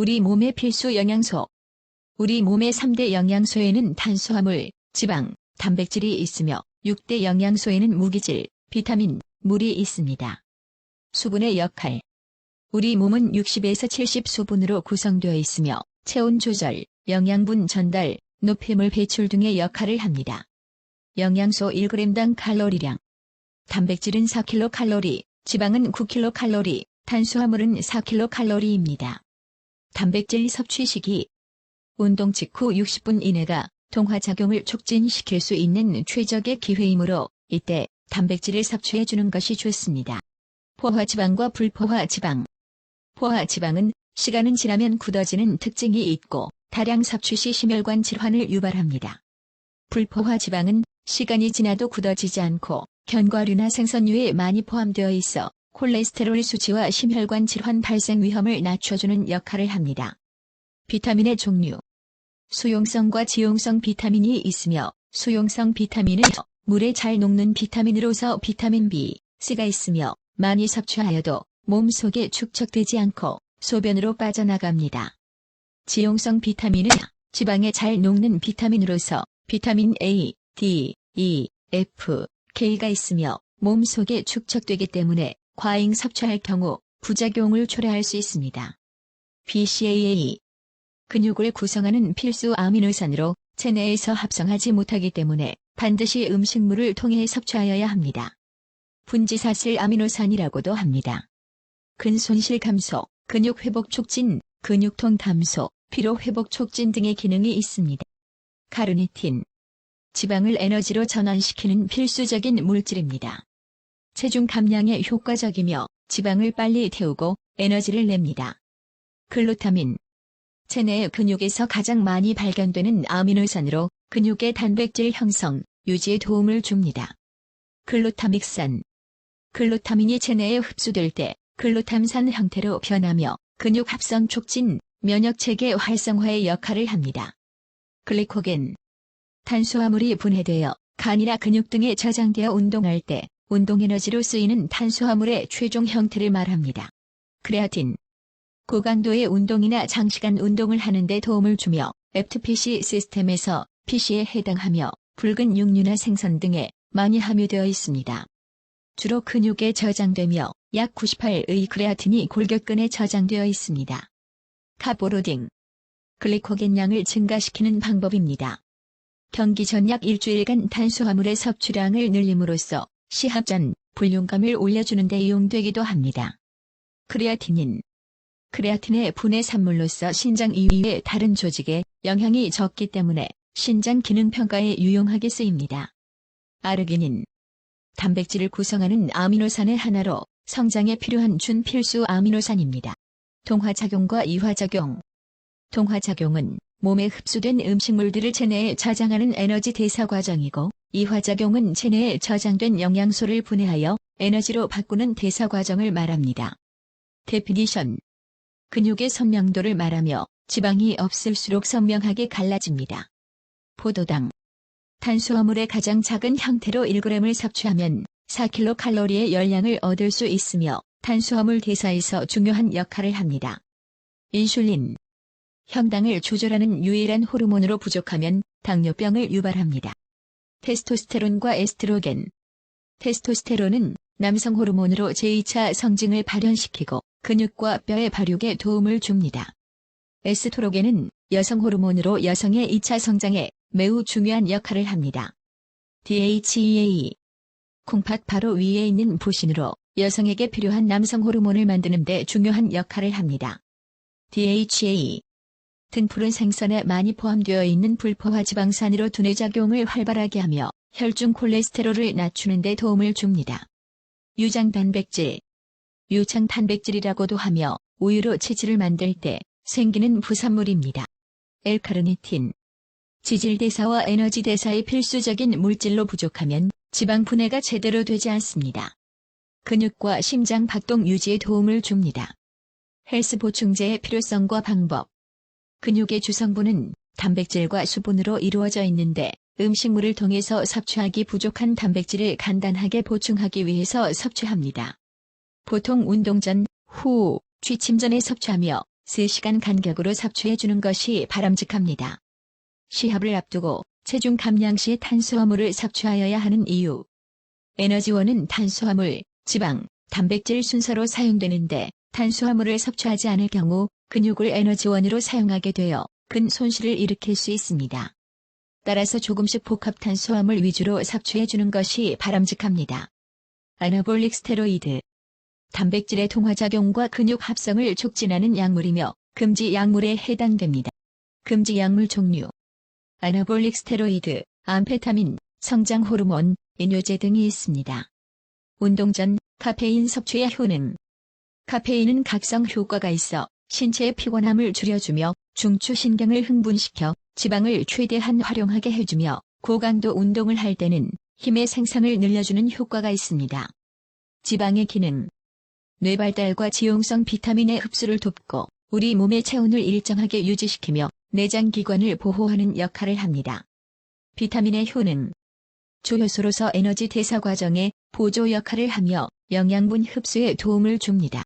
우리 몸의 필수 영양소. 우리 몸의 3대 영양소에는 탄수화물, 지방, 단백질이 있으며 6대 영양소에는 무기질, 비타민, 물이 있습니다. 수분의 역할. 우리 몸은 60에서 70 수분으로 구성되어 있으며 체온 조절, 영양분 전달, 노폐물 배출 등의 역할을 합니다. 영양소 1g당 칼로리량. 단백질은 4kcal, 지방은 9kcal, 탄수화물은 4kcal입니다. 단백질 섭취 시기. 운동 직후 60분 이내가 동화작용을 촉진시킬 수 있는 최적의 기회이므로 이때 단백질을 섭취해 주는 것이 좋습니다. 포화지방과 불포화지방. 포화지방은 시간은 지나면 굳어지는 특징이 있고 다량 섭취 시 심혈관 질환을 유발합니다. 불포화지방은 시간이 지나도 굳어지지 않고 견과류나 생선류에 많이 포함되어 있어 콜레스테롤 수치와 심혈관 질환 발생 위험을 낮춰주는 역할을 합니다. 비타민의 종류 수용성과 지용성 비타민이 있으며 수용성 비타민은 물에 잘 녹는 비타민으로서 비타민 B, C가 있으며 많이 섭취하여도 몸 속에 축적되지 않고 소변으로 빠져나갑니다. 지용성 비타민은 지방에 잘 녹는 비타민으로서 비타민 A, D, E, F, K가 있으며 몸 속에 축적되기 때문에 과잉 섭취할 경우 부작용을 초래할 수 있습니다. BCAA 근육을 구성하는 필수 아미노산으로 체내에서 합성하지 못하기 때문에 반드시 음식물을 통해 섭취하여야 합니다. 분지사슬 아미노산이라고도 합니다. 근손실 감소, 근육 회복 촉진, 근육통 감소, 피로 회복 촉진 등의 기능이 있습니다. 카르니틴 지방을 에너지로 전환시키는 필수적인 물질입니다. 체중 감량에 효과적이며 지방을 빨리 태우고 에너지를 냅니다. 글루타민 체내의 근육에서 가장 많이 발견되는 아미노산으로 근육의 단백질 형성, 유지에 도움을 줍니다. 글루타믹산 글루타민이 체내에 흡수될 때 글루탐산 형태로 변하며 근육 합성 촉진, 면역체계 활성화의 역할을 합니다. 글리코겐 탄수화물이 분해되어 간이나 근육 등에 저장되어 운동할 때 운동 에너지로 쓰이는 탄수화물의 최종 형태를 말합니다. 크레아틴 고강도의 운동이나 장시간 운동을 하는데 도움을 주며 FTPC 시스템에서 PC에 해당하며 붉은 육류나 생선 등에 많이 함유되어 있습니다. 주로 근육에 저장되며 약 98의 크레아틴이 골격근에 저장되어 있습니다. 카보로딩 글리코겐 양을 증가시키는 방법입니다. 경기 전 약 일주일간 탄수화물의 섭취량을 늘림으로써 시합 전 불륜감을 올려주는 데 이용되기도 합니다. 크레아틴인 크레아틴의 분해 산물로서 신장 이외의 다른 조직에 영향이 적기 때문에 신장 기능 평가에 유용하게 쓰입니다. 아르기닌 단백질을 구성하는 아미노산의 하나로 성장에 필요한 준필수 아미노산입니다. 동화작용과 이화작용 동화작용은 몸에 흡수된 음식물들을 체내에 저장하는 에너지 대사 과정이고 이 화작용은 체내에 저장된 영양소를 분해하여 에너지로 바꾸는 대사 과정을 말합니다. 데피니션 근육의 선명도를 말하며 지방이 없을수록 선명하게 갈라집니다. 포도당 탄수화물의 가장 작은 형태로 1g을 섭취하면 4kcal의 열량을 얻을 수 있으며 탄수화물 대사에서 중요한 역할을 합니다. 인슐린 혈당을 조절하는 유일한 호르몬으로 부족하면 당뇨병을 유발합니다. 테스토스테론과 에스트로겐 테스토스테론은 남성 호르몬으로 제2차 성징을 발현시키고 근육과 뼈의 발육에 도움을 줍니다. 에스트로겐은 여성 호르몬으로 여성의 2차 성장에 매우 중요한 역할을 합니다. DHEA 콩팥 바로 위에 있는 부신으로 여성에게 필요한 남성 호르몬을 만드는 데 중요한 역할을 합니다. DHA 등푸른 생선에 많이 포함되어 있는 불포화 지방산으로 두뇌 작용을 활발하게 하며 혈중 콜레스테롤을 낮추는 데 도움을 줍니다. 유장 단백질 유창 단백질이라고도 하며 우유로 체질을 만들 때 생기는 부산물입니다. 엘카르니틴 지질 대사와 에너지 대사의 필수적인 물질로 부족하면 지방 분해가 제대로 되지 않습니다. 근육과 심장 박동 유지에 도움을 줍니다. 헬스 보충제의 필요성과 방법 근육의 주성분은 단백질과 수분으로 이루어져 있는데 음식물을 통해서 섭취하기 부족한 단백질을 간단하게 보충하기 위해서 섭취합니다. 보통 운동 전, 후, 취침 전에 섭취하며 3시간 간격으로 섭취해 주는 것이 바람직합니다. 시합을 앞두고 체중 감량 시 탄수화물을 섭취하여야 하는 이유. 에너지원은 탄수화물, 지방, 단백질 순서로 사용되는데 탄수화물을 섭취하지 않을 경우 근육을 에너지원으로 사용하게 되어 근 손실을 일으킬 수 있습니다. 따라서 조금씩 복합 탄수화물 위주로 섭취해 주는 것이 바람직합니다. 아나볼릭 스테로이드 단백질의 동화작용과 근육 합성을 촉진하는 약물이며 금지 약물에 해당됩니다. 금지 약물 종류 아나볼릭 스테로이드, 암페타민, 성장 호르몬, 이뇨제 등이 있습니다. 운동 전 카페인 섭취의 효능 카페인은 각성 효과가 있어 신체의 피곤함을 줄여주며 중추신경을 흥분시켜 지방을 최대한 활용하게 해주며 고강도 운동을 할 때는 힘의 생산을 늘려주는 효과가 있습니다. 지방의 기능 뇌 발달과 지용성 비타민의 흡수를 돕고 우리 몸의 체온을 일정하게 유지시키며 내장 기관을 보호하는 역할을 합니다. 비타민의 효능 조효소로서 에너지 대사 과정에 보조 역할을 하며 영양분 흡수에 도움을 줍니다.